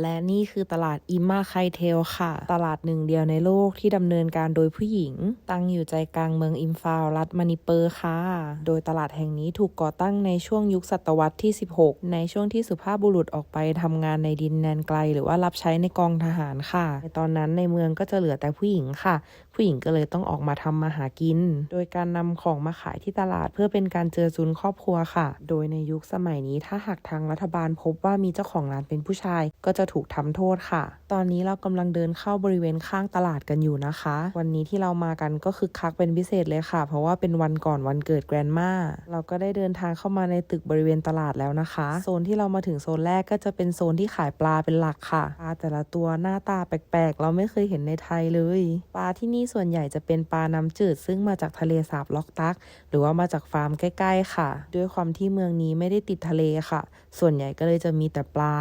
และนี่คือตลาดอิมมาไคเทลค่ะ ตลาดหนึ่งเดียวในโลกที่ดำเนินการโดยผู้หญิง ตั้งอยู่ใจกลางเมืองอิมฟาลรัฐมานิเปอร์ค่ะ โดยตลาดแห่งนี้ถูกก่อตั้งในช่วงยุคศตวรรษที่ 16 ในช่วงที่สุภาพบุรุษออกไปทำงานในดินแดนไกล หรือว่ารับใช้ในกองทหารค่ะ ในตอนนั้นในเมืองก็จะเหลือแต่ผู้หญิงค่ะ ผู้หญิงก็เลยต้องออกมาทำมาหากิน โดยการนำของมาขายที่ตลาดเพื่อเป็นการเจอจุนครอบครัวค่ะ โดยในยุคสมัยนี้ถ้าหากทางรัฐบาลพบว่ามีเจ้าของร้านเป็นผู้ชายก็จะถูกทำโทษค่ะ ตอนนี้เรากำลังเดินเข้าบริเวณข้างตลาดกันอยู่นะคะ วันนี้ที่เรามากันก็คือคักเป็นพิเศษเลยค่ะ เพราะว่าเป็นวันก่อนวันเกิดแกรนมาเราก็ได้เดินทางเข้ามาในตึกบริเวณตลาดแล้วนะคะ โซนที่เรามาถึงโซนแรกก็จะเป็นโซนที่ขายปลาเป็นหลักค่ะปลาแต่ละตัวหน้าตาแปลกๆ เราไม่เคยเห็นในไทยเลยปลาที่นี่ส่วนใหญ่จะเป็นปลาน้ำจืด ซึ่งมาจากทะเลสาบล็อกตัก หรือว่ามาจากฟาร์มใกล้ ๆ ค่ะ ด้วยความที่เมืองนี้ไม่ได้ติดทะเลค่ะ ส่วนใหญ่ก็เลยจะมีแต่ปลา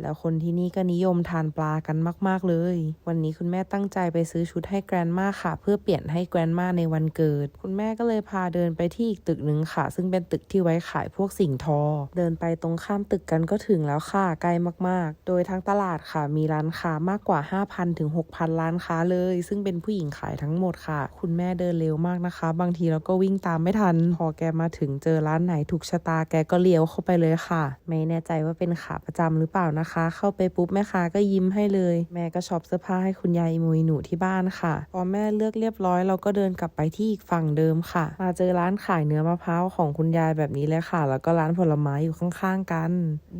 แล้วคนที่นี่ก็นิยมทานปลากันมาก ๆ เลย วันนี้คุณแม่ตั้งใจไปซื้อชุดให้แกรนมาค่ะ เพื่อเปลี่ยนให้แกรนมาในวันเกิด คุณแม่ก็เลยพาเดินไปที่อีกตึกหนึ่งค่ะ ซึ่งเป็นตึกที่ไว้ขายพวกสิ่งทอ เดินไปตรงข้ามตึกกันก็ถึงแล้วค่ะใกล้มาก ๆ โดยทั้งตลาดค่ะมีร้านค้ามากกว่า 5,000ถึง6,000 ร้านค้าเลย ซึ่งเป็นผู้หญิงขายทั้งหมดค่ะ คุณแม่เดินเร็วมากนะคะ บางทีเราก็วิ่งตามไม่ทัน พอแกมาถึงเจอร้านไหนถูกชะตาแกก็เลี้ยวเข้าไปเลยค่ะ ไม่แน่ใจว่าเป็นขาประจำหรือเปล่านะคะ เข้าไปปุ๊บแม่ค้าก็ยิ้มให้เลย แม่ก็ช็อปเสื้อผ้าให้คุณยายมุยหนูที่บ้านค่ะพอแม่เลือกเรียบร้อยเราก็เดินกลับไปที่อีกฝั่งเดิมค่ะ มาเจอร้านขายเนื้อมะพร้าวของคุณยายแบบนี้เลยค่ะ แล้วก็ร้านผลไม้อยู่ข้างๆกัน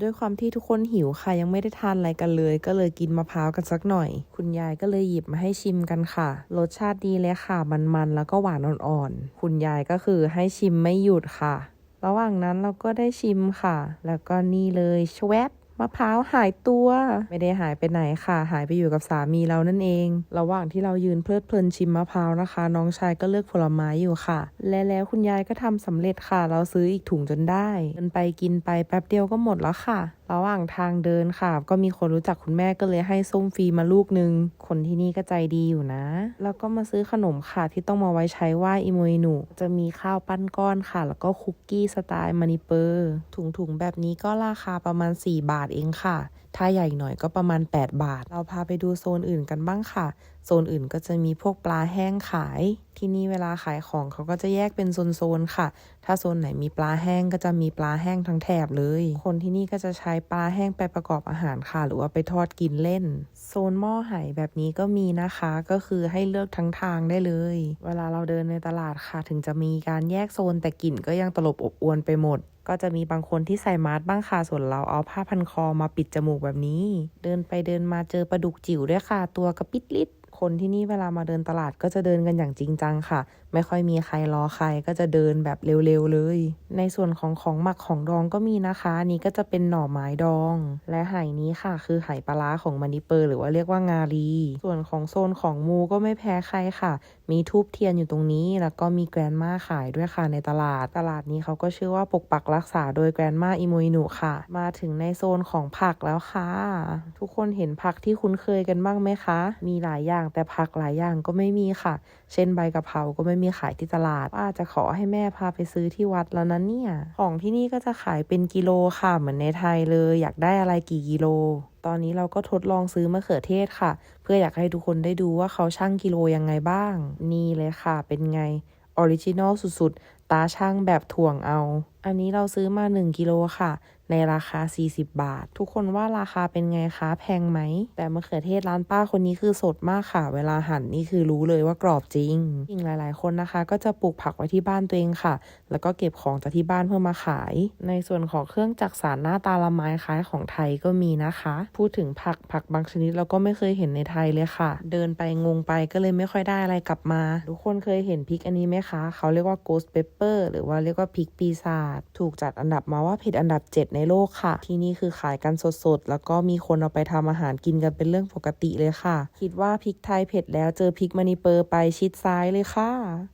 ด้วยความที่ทุกคนหิวค่ะยังไม่ได้ทานอะไรกันเลย ก็เลยกินมะพร้าวกันสักหน่อย คุณยายก็เลยหยิบมาให้ชิมกันค่ะ รสชาติดีเลยค่ะ มันๆแล้วก็หวานอ่อนๆคุณยายก็คือให้ชิมไม่หยุดค่ะ ระหว่างนั้นเราก็ได้ชิมค่ะ แล้วก็นี่เลยชวบ มะพร้าวหายตัว ไม่ได้หายไปไหนค่ะ หายไปอยู่กับสามีเรานั่นเอง ระหว่างที่เรายืนเพลิดเพลินชิมมะพร้าวนะคะ น้องชายก็เลือกผลไม้อยู่ค่ะ และแล้วคุณยายก็ทำสำเร็จค่ะ เราซื้ออีกถุงจนได้เดินไปกินไปแป๊บเดียวก็หมดแล้วค่ะ ระหว่างทางเดินค่ะ ก็มีคนรู้จักคุณแม่ก็เลยให้ส้มฟรีมาลูกนึง คนที่นี่ก็ใจดีอยู่นะ แล้วก็มาซื้อขนมค่ะที่ต้องมาไว้ใช้ไหว้อิโมยหนูจะมีข้าวปั้นก้อนค่ะ แล้วก็คุกกี้สไตล์มานิเปอร์ถุงๆแบบนี้ก็ราคาประมาณ 4 บาทเองค่ะ ถ้าใหญ่หน่อยก็ประมาณ 8 บาท เราพาไปดูโซนอื่นกันบ้างค่ะโซนอื่นก็จะมีพวกปลาแห้งขาย ที่นี่เวลาขายของเขาก็จะแยกเป็นโซนๆค่ะ ถ้าโซนไหนมีปลาแห้งก็จะมีปลาแห้งทั้งแถบเลย คนที่นี่ก็จะใช้ปลาแห้งไปประกอบอาหารค่ะ หรือว่าไปทอดกินเล่น โซนหม้อไหแบบนี้ก็มีนะคะ ก็คือให้เลือกทั้งทางได้เลย เวลาเราเดินในตลาดค่ะ ถึงจะมีการแยกโซนแต่กลิ่นก็ยังตลบอบอวนไปหมดก็จะมีบางคนที่ใส่มาสบ้างค่ะ ส่วนเราเอาผ้าพันคอมาปิดจมูกแบบนี้ เดินไปเดินมาเจอปลาดุกจิ๋วด้วยค่ะ ตัวกระปิดลิดคนที่นี่เวลามาเดินตลาดก็จะเดินกันอย่างจริงจังค่ะ ไม่ค่อยมีใครรอใครก็จะเดินแบบเร็วๆเลย ในส่วนของของหมักของดองก็มีนะคะนี้ก็จะเป็นหน่อไม้ดอง และไหนี้ค่ะ คือไหปลาร้าของมานิเปอร์ หรือว่าเรียกว่างาลี ส่วนของโซนของมูก็ไม่แพ้ใครค่ะ มีทูบเทียนอยู่ตรงนี้ แล้วก็มีแกรนมาขายด้วยค่ะในตลาด ตลาดนี้เขาก็ชื่อว่าปกปักรักษาโดยแกรนมาอิโมยนุค่ะ มาถึงในโซนของผักแล้วค่ะ ทุกคนเห็นผักที่คุ้นเคยกันบ้างไหมคะ มีหลายอย่างแต่ผักหลายอย่างก็ไม่มีค่ะ เช่นใบกะเพราก็ไม่มีขายที่ตลาดป้าจะขอให้แม่พาไปซื้อที่วัดแล้วนะเนี่ย ของที่นี่ก็จะขายเป็นกิโลค่ะเหมือนในไทยเลย อยากได้อะไรกี่กิโลตอนนี้เราก็ทดลองซื้อมะเขือเทศค่ะ เพื่ออยากให้ทุกคนได้ดูว่าเขาชั่งกิโลยังไงบ้าง นี่เลยค่ะเป็นไงออริจินอลสุดๆ ตาช่างแบบถ่วงเอา อันนี้เราซื้อมา 1กิโลค่ะ ในราคา 40 บาท ทุกคนว่าราคาเป็นไงคะ แพงไหม แต่มะเขือเทศร้านป้าคนนี้คือสดมากค่ะ เวลาหั่นนี่คือรู้เลยว่ากรอบจริงจริงหลาย ๆ คนนะคะ ก็จะปลูกผักไว้ที่บ้านตัวเองค่ะ แล้วก็เก็บของจากที่บ้านเพื่อมาขาย ในส่วนของเครื่องจักสานหน้าตาละไม้คล้ายของไทยก็มีนะคะ พูดถึงผักผักบางชนิดเราก็ไม่เคยเห็นในไทยเลยค่ะ เดินไปงงไปก็เลยไม่ค่อยได้อะไรกลับมา ทุกคนเคยเห็นพริกอันนี้ไหมคะ เขาเรียกว่า ghost pepper หรือว่าเรียกว่าพริกปีศาจถูกจัดอันดับมาว่าเผ็ดอันดับ 7 ในโลกค่ะ ที่นี่คือขายกันสดๆ แล้วก็มีคนเอาไปทำอาหารกินกันเป็นเรื่องปกติเลยค่ะ คิดว่าพริกไทยเผ็ดแล้วเจอพริกมณีเปอร์ไปชิดซ้ายเลยค่ะ